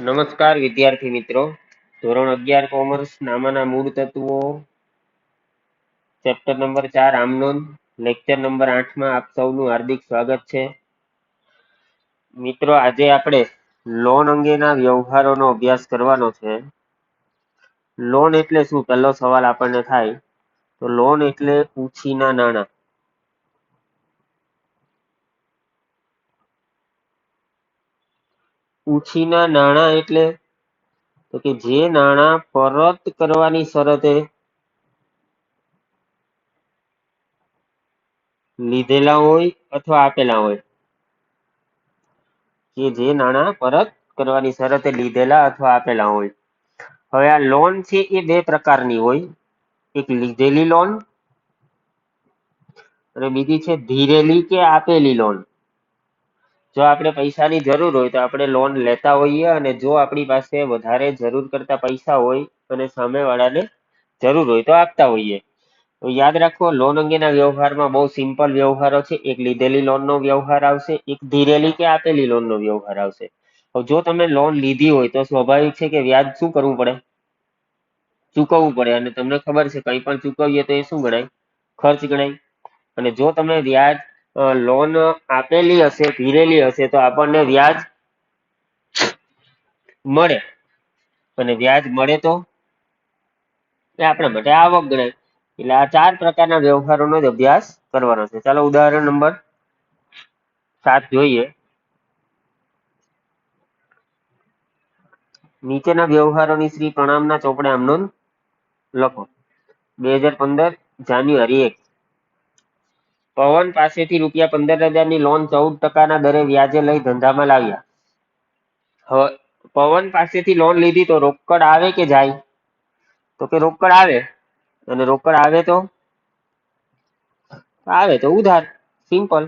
નમસ્કાર, વિદ્યાર્થી મિત્રો. ધોરણ અગિયાર, કોમર્સ નામાના મૂળ તત્વો. ચેપ્ટર નંબર ચાર, આમનોન. લેક્ચર નંબર આઠમાં આપ સૌનું હાર્દિક સ્વાગત છે. મિત્રો, આજે આપણે લોન અંગેના વ્યવહારોનો અભ્યાસ કરવાનો છે. લોન એટલે શું? પહેલો સવાલ આપણને થાય, તો લોન એટલે ઉછીના નાણાં. ઉછીના નાણાં એટલે તો કે જે નાણાં પરત કરવાની શરતે લીધેલા હોય અથવા આપેલા હોય. કે જે નાણાં પરત કરવાની શરતે લીધેલા અથવા આપેલા હોય. હવે આ લોન છે એ બે પ્રકારની હોય. એક લીધેલી લોન અને બીજી છે ધીરેલી કે આપેલી લોન જો આપણે પૈસાની જરૂર હોય તો આપણે લોન લેતા હોઈએ અને જો આપણી પાસે વધારે જરૂર કરતા પૈસા હોય અને સામેવાળાને જરૂર હોય તો આપતા હોઈએ. તો યાદ રાખો લોન અંગેના વ્યવહારમાં બહુ સિમ્પલ વ્યવહારો છે. એક લીધેલી લોનનો વ્યવહાર આવશે, એક ધીરેલી કે આપેલી લોનનો વ્યવહાર આવશે. જો તમે લોન લીધી હોય તો સ્વાભાવિક છે કે વ્યાજ શું કરવું પડે? ચૂકવવું પડે અને તમને ખબર છે કંઈ પણ ચૂકવીએ તો એ શું ગણાય? ખર્ચ ગણાય. અને જો તમે વ્યાજ લોન આપેલી હશે, ધીરેલી હશે, તો આપણને વ્યાજ મળે. અને વ્યાજ મળે તો એ આપણા માટે આવક ગણાય. એટલે આ ચાર પ્રકારના વ્યવહારોનો જ અભ્યાસ કરવાનો છે. ચાલો, ઉદાહરણ નંબર સાત જોઈએ. નીચેના વ્યવહારોની શ્રી પ્રણામના ચોપડે આમ નોંધ લખો. બે હજાર પંદર જાન્યુઆરી એક. પવન પાસેથી રૂપિયા પંદર હજારની લોન ચૌદ ટકાના દરે વ્યાજે લઈ ધંધામાં લાવ્યા. પવન પાસેથી લોન લીધી તો રોકડ આવે કે જાય? તો કે રોકડ આવે? અને રોકડ આવે તો? આવે તો ઉધાર સિમ્પલ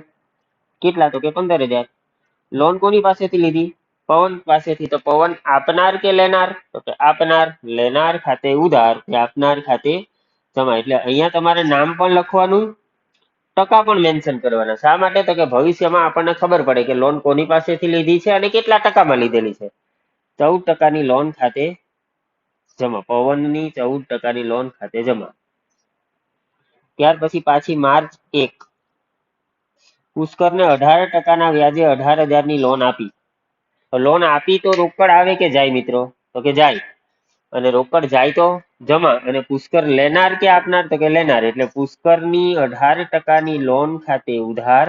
કેટલા તો કે પંદર હજાર. લોન કોની પાસેથી લીધી? પવન પાસેથી. તો પવન આપનાર કે લેનાર? તો કે આપનાર, લેનાર ખાતે ઉધાર કે આપનાર ખાતે જમા. એટલે અહીંયા તમારે નામ પણ લખવાનું ટકા પણ મેન્શન કરવાના શા માટે તો કે ભવિષ્યમાં આપણને ખબર પડે કે લોન કોની પાસેથી લીધી છે અને કેટલા ટકામાં લીધેલી છે. ચૌદ ટકાની લોન ખાતે જમા, પવનની ચૌદ ટકાની લોન ખાતે જમા. ત્યાર પછી પાછી માર્ચ એક. પુષ્કરને અઢાર ટકાના વ્યાજે અઢાર હજારની લોન આપી. લોન આપી તો રોકડ આવે કે જાય મિત્રો? તો કે જાય. અને રોકડ જાય તો જમા. અને પુષ્કર લેનાર કે આપનાર? તો કે લેનાર. એટલે પુષ્કરની અઢાર ટકાની લોન ખાતે ઉધાર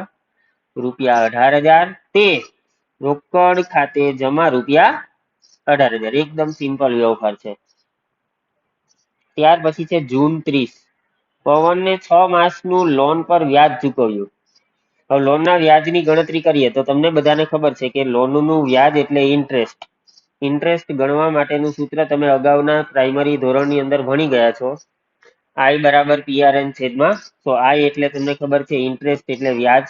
રૂપિયા અઢાર હજાર. તે રોકડ ખાતે જમા રૂપિયા અઢાર હજાર. એકદમ સિમ્પલ વ્યવહાર છે. ત્યાર પછી છે જૂન ત્રીસ. પવનને છ માસનું લોન પર વ્યાજ ચૂકવ્યું. હવે લોનના વ્યાજની ગણતરી કરીએ તો તમને બધાને ખબર છે કે લોનનું વ્યાજ એટલે ઇન્ટરેસ્ટ ઇન્ટરેસ્ટ ગણવા માટેનું સૂત્ર તમે અગાઉના પ્રાઇમરી ધોરણની અંદર ભણી ગયા છો. આઈ બરાબર પીઆરએન છેદમાં. તો આઈ એટલે તમને ખબર છે ઇન્ટરેસ્ટ એટલે વ્યાજ.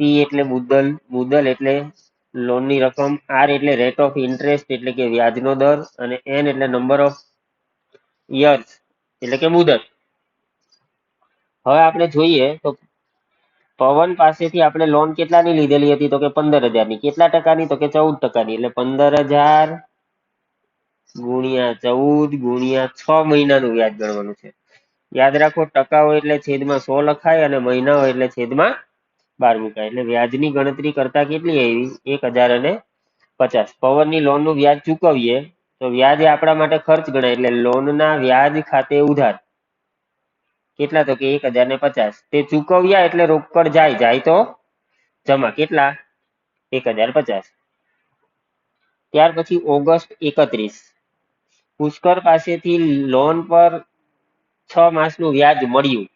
પી એટલે મુદ્દલ મુદ્દલ એટલે લોનની રકમ. આર એટલે રેટ ઓફ ઇન્ટરેસ્ટ એટલે કે વ્યાજનો દર. અને એન એટલે નંબર ઓફ યર્સ એટલે કે મુદત હવે આપણે જોઈએ તો પવન પાસેથી આપણે લોન કેટલાની લીધેલી હતી? તો કે પંદર હજારની કેટલા ટકાની? તો કે ચૌદ ટકાની. એટલે પંદર હજાર ગુણ્યા ચૌદ ગુણ્યા છ મહિનાનું વ્યાજ ગણવાનું છે. યાદ રાખો, ટકા હોય એટલે છેદમાં સો લખાય અને મહિના હોય એટલે છેદમાં બાર મુકાય. એટલે વ્યાજની ગણતરી કરતા કેટલી આવી? એક હજાર અને પચાસ. પવનની લોનનું વ્યાજ ચૂકવીએ તો વ્યાજ આપણા માટે ખર્ચ ગણાય. એટલે લોનના વ્યાજ ખાતે ઉધાર. કેટલા તો કે એક હજાર ને પચાસ. તે ચૂકવ્યા એટલે રોકડ જાય જાય તો જમા કેટલા? એક હજાર પચાસ. ત્યાર પછી ઓગસ્ટ એકત્રીસ. પુષ્કર પાસેથી લોન પર છ માસનું વ્યાજ મળ્યું.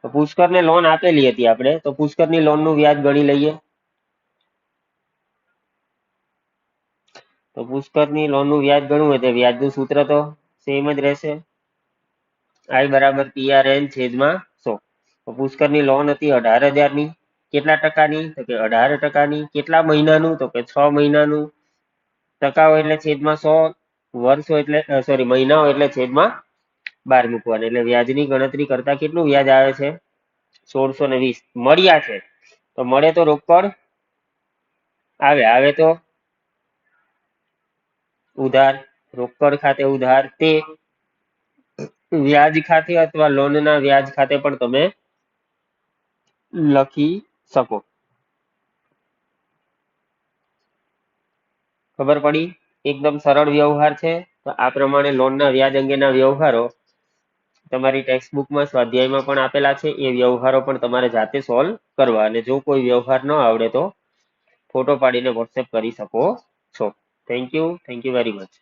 તો પુષ્કરને લોન આપેલી હતી આપણે. તો પુષ્કરની લોનનું વ્યાજ ગણી લઈએ. તો પુષ્કરની લોનનું વ્યાજ ગણવું હોય તો વ્યાજનું સૂત્ર તો સેમ જ રહેશે. આઈ બરાબર પીઆરએન છેદમાં સો. તો પુષ્કરની લોન હતી અઢાર હજારની. કેટલા ટકાની? તો કે અઢાર ટકાની. કેટલા મહિનાનું? તો કે છ મહિનાનું. ટકાઓ એટલે છેદમાં સો, વર્ષો એટલે સોરી મહિનાઓ એટલે છેદમાં બાર મૂકવાની. એટલે વ્યાજની ગણતરી કરતા કેટલું વ્યાજ આવે છે? સોળસો ને વીસ. મળ્યા છે. તો મળે તો રોકડ? આવે આવે તો? ઉધાર. રોકડ ખાતે ઉધાર તે વ્યાજ ખાતે અથવા લોનના વ્યાજ ખાતે પણ તમે લખી શકો. ખબર પડી? એકદમ સરળ વ્યવહાર છે. તો આ પ્રમાણે લોનના વ્યાજ અંગેના વ્યવહારો તમારી ટેક્સ્ટબુકમાં સ્વાધ્યાયમાં પણ આપેલા છે. એ વ્યવહારો પણ તમારે જાતે સોલ્વ કરવા. અને જો કોઈ વ્યવહાર ન આવડે તો ફોટો પાડીને વોટ્સએપ કરી શકો છો. Thank you thank you very much